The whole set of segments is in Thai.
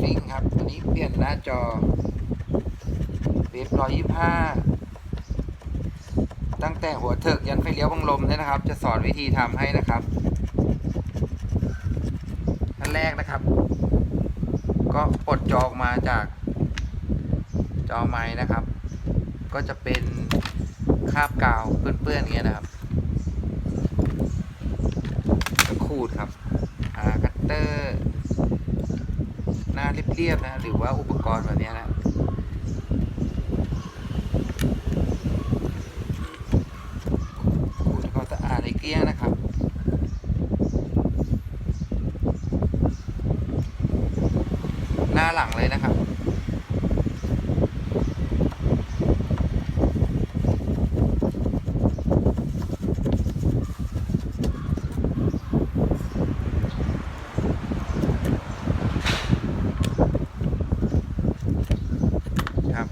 ซิ่งครับอันนี้เปลี่ยนหน้าจอเวฟร้อยยี่ห้าตั้งแต่หัวเถิกยันไฟเลี้ยวบังลมเนี่ยนะครับ จะสอนวิธีทำให้นะครับขั้นแรกนะครับ ก็ปลดจอออกมาจากจอไม้นะครับ ก็จะเป็นคาบกาวเปื้อนๆอย่างเงี้ยนะครับก็ขูดครับหาคัตเตอร์ น้าเรียบๆนะหรือว่าอุปกรณ์แบบนี้นะ ขูดให้เขาสะอาดให้เกลี้ยงนะครับ หน้าหลังเลยนะครับ ครับ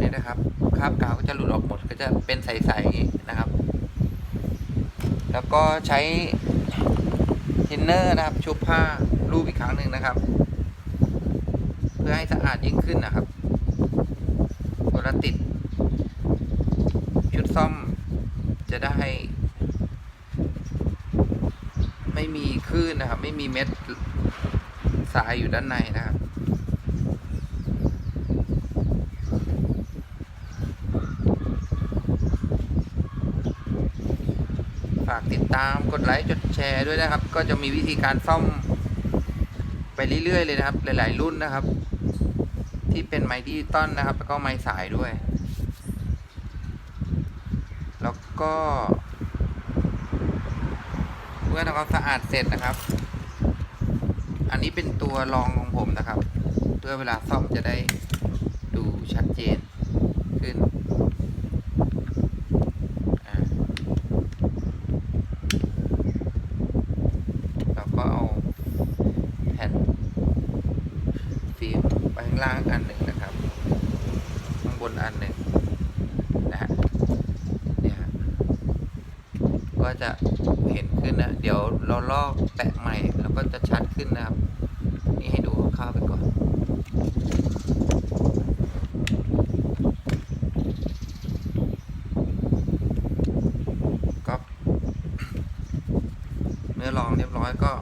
นี่ นะครับคราบกาวก็จะหลุดออกหมดก็จะเป็นใสๆนะครับ แล้วก็ใช้ทินเนอร์นะครับ ชุบผ้ารูปอีกครั้งหนึ่งนะครับ เพื่อให้สะอาดยิ่งขึ้นนะครับเวลาติด ชุดซ่อมจะได้ ไม่มีคลื่นนะครับ ไม่มีเม็ดทรายอยู่ด้านในนะครับากติดตามกดไลค์กดแชร์ด้วยนะครับ ก็จะมีวิธีการซ่อมไปเรื่อยๆเลยนะครับ หลาย ๆ รุ่นนะครับ ที่เป็นไม้ดิจิตอลนะครับ แล้วก็ไม้สายด้วย แล้วก็เมื่อทำความสะอาดเสร็จนะครับ อันนี้เป็นตัวรองของผมนะครับ เพื่อเวลาซ่อมจะได้ดูชัดเจนขึ้นอ่า เราก็เอาแผ่นฟิล์มไปข้างล่างอันหนึ่งนะครับ ข้างบนอันหนึ่งนะฮะเนี่ยก็จะเห็นขึ้นนะ เดี๋ยวเราลอกแตะใหม่แล้วก็จะชัดขึ้นนะครับ นี่ให้ดูคร่าวๆไปก่อนก็เมื่อลองเรียบร้อยก็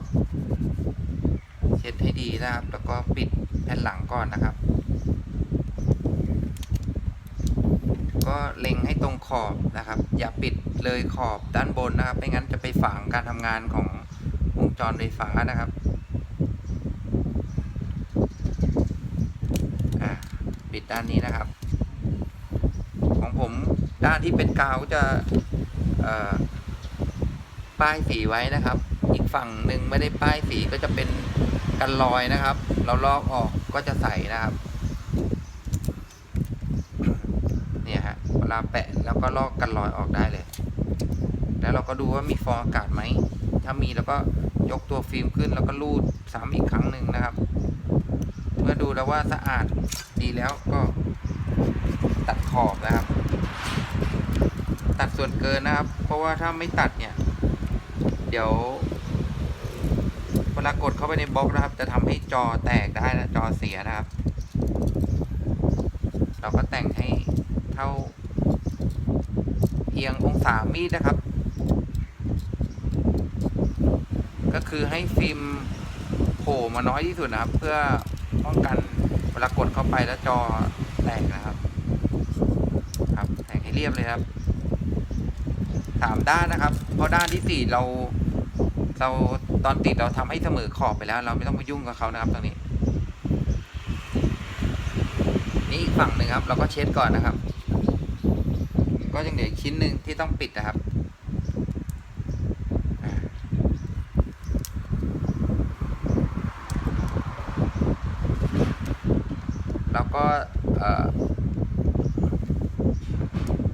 เช็ดให้ดีนะครับ แล้วก็ปิด แผ่นหลังก่อนนะครับ ก็เล็งให้ตรงขอบนะครับ อย่าปิดเลยขอบด้านบนนะครับ ไม่งั้นจะไปฝังการทำงานของวงจรไฟฟ้านะครับปิดด้านนี้นะครับ ของผมด้านที่เป็นกาวจะป้ายสีไว้นะครับ อีกฝั่งหนึ่งไม่ได้ป้ายสีก็จะเป็น กันรอยนะครับ เราลอกออกก็จะใสนะครับ เนี่ยฮะเวลาแปะแล้วก็ลอกกันรอยออกได้เลย แล้วเราก็ดูว่ามีฟองอากาศไหม ถ้ามีแล้วก็ยกตัวฟิล์มขึ้นแล้วก็รูดซ้ำอีกครั้งหนึ่งนะครับ เมื่อดูแล้วว่าสะอาดดีแล้วก็ตัดขอบนะครับ ตัดส่วนเกินนะครับ เพราะว่าถ้าไม่ตัดเนี่ย เดี๋ยว ลากดเข้าไปในบล็อกนะครับ จะทำให้จอแตกได้นะจอเสียนะครับ เราก็แต่งให้เท่า เอียงองศามีดนะครับ ก็คือให้ฟิล์มโผล่มาน้อยที่สุดนะครับ เพื่อป้องกันเวลากดเข้าไปแล้วจอแตกนะครับ ครับแต่งให้เรียบเลยครับสามด้านนะครับ เพราะด้านที่สี่เรา เราตอนติดเราทำให้เสมอขอบไปแล้ว เราไม่ต้องไปยุ่งกับเขานะครับตรงนี้ นี่อีกฝั่งหนึ่งครับ เราก็เช็ดก่อนนะครับ ก็ยังเหลือชิ้นหนึ่งที่ต้องปิดนะครับอ่าก็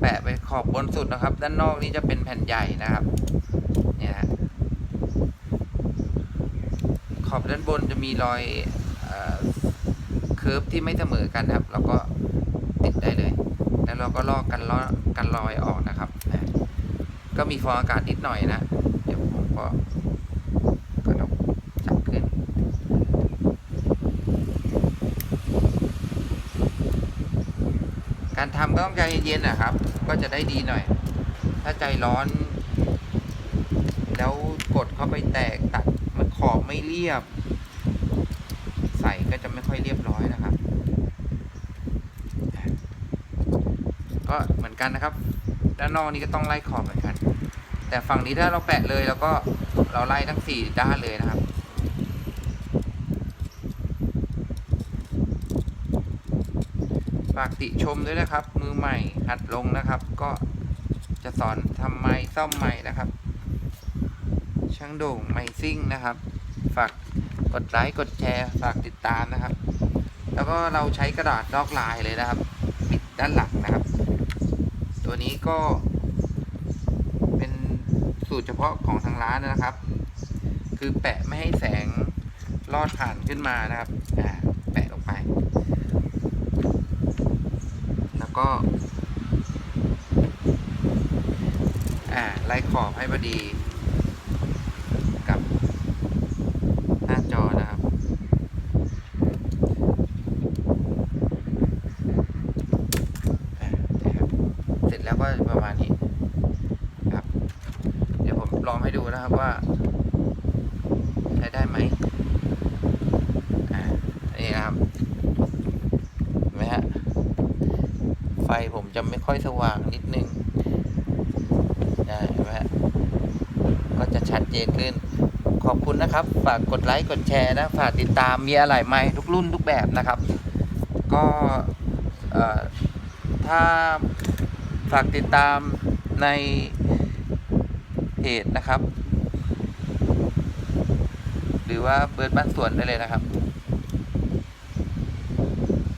แปะไปขอบบนสุดนะครับ ด้านนอกนี้จะเป็นแผ่นใหญ่นะครับเนี่ยฮะ ขอบด้านบนจะมีรอยเคิร์ฟที่ไม่เสมอกันครับ เราก็ติดได้เลย แล้วเราก็ลอกกันลอกกันรอยออกนะครับก็มีฟองอากาศนิดหน่อยนะ เดี๋ยวผมก็ก็จับขึ้น การทำก็ต้องใจเย็นๆนะครับ ก็จะได้ดีหน่อย ถ้าใจร้อน แล้วกดเข้าไปแตกตัด ขอบไม่เรียบ ใส่ก็จะไม่ค่อยเรียบร้อยนะครับ ก็เหมือนกันนะครับ ด้านนอกนี้ก็ต้องไล่ขอบเหมือนกัน แต่ฝั่งนี้ถ้าเราแปะเลยแล้วก็เราไล่ทั้งสี่ด้านเลยนะครับฝากติชมด้วยนะครับ มือใหม่หัดลงนะครับ ก็จะสอนทำไม้ซ่อมไม้นะครับ ช่างโด่งไม้ซิ่งนะครับ ฝากกดไลค์กดแชร์ฝากติดตามนะครับ แล้วก็เราใช้กระดาษลอกลายเลยนะครับ ปิดด้านหลังนะครับ ตัวนี้ก็ เป็นสูตรเฉพาะของทางร้านนะครับ คือแปะไม่ให้แสงลอดผ่านขึ้นมานะครับอ่าแปะลงไป แล้วก็อ่าไล่ขอบให้พอดี กับหน้าจอนะครับ อ่านะครับ เสร็จแล้วก็ประมาณนี้ครับ เดี๋ยวผมลองให้ดู นะครับว่า ใช้ได้ไหมอ่านี่นะครับเห็นไหมฮะไฟผมจะไม่ค่อยสว่างนิดนึงได้เห็นไหมฮะก็จะชัดเจนขึ้น ขอบคุณนะครับ ฝากกดไลค์กดแชร์นะ ฝากติดตามมีอะไรใหม่ทุกรุ่นทุกแบบนะครับ ก็เอ่อถ้าฝากติดตามใน เพจนะครับ หรือว่าเบิร์ดบ้านสวนได้เลยนะครับ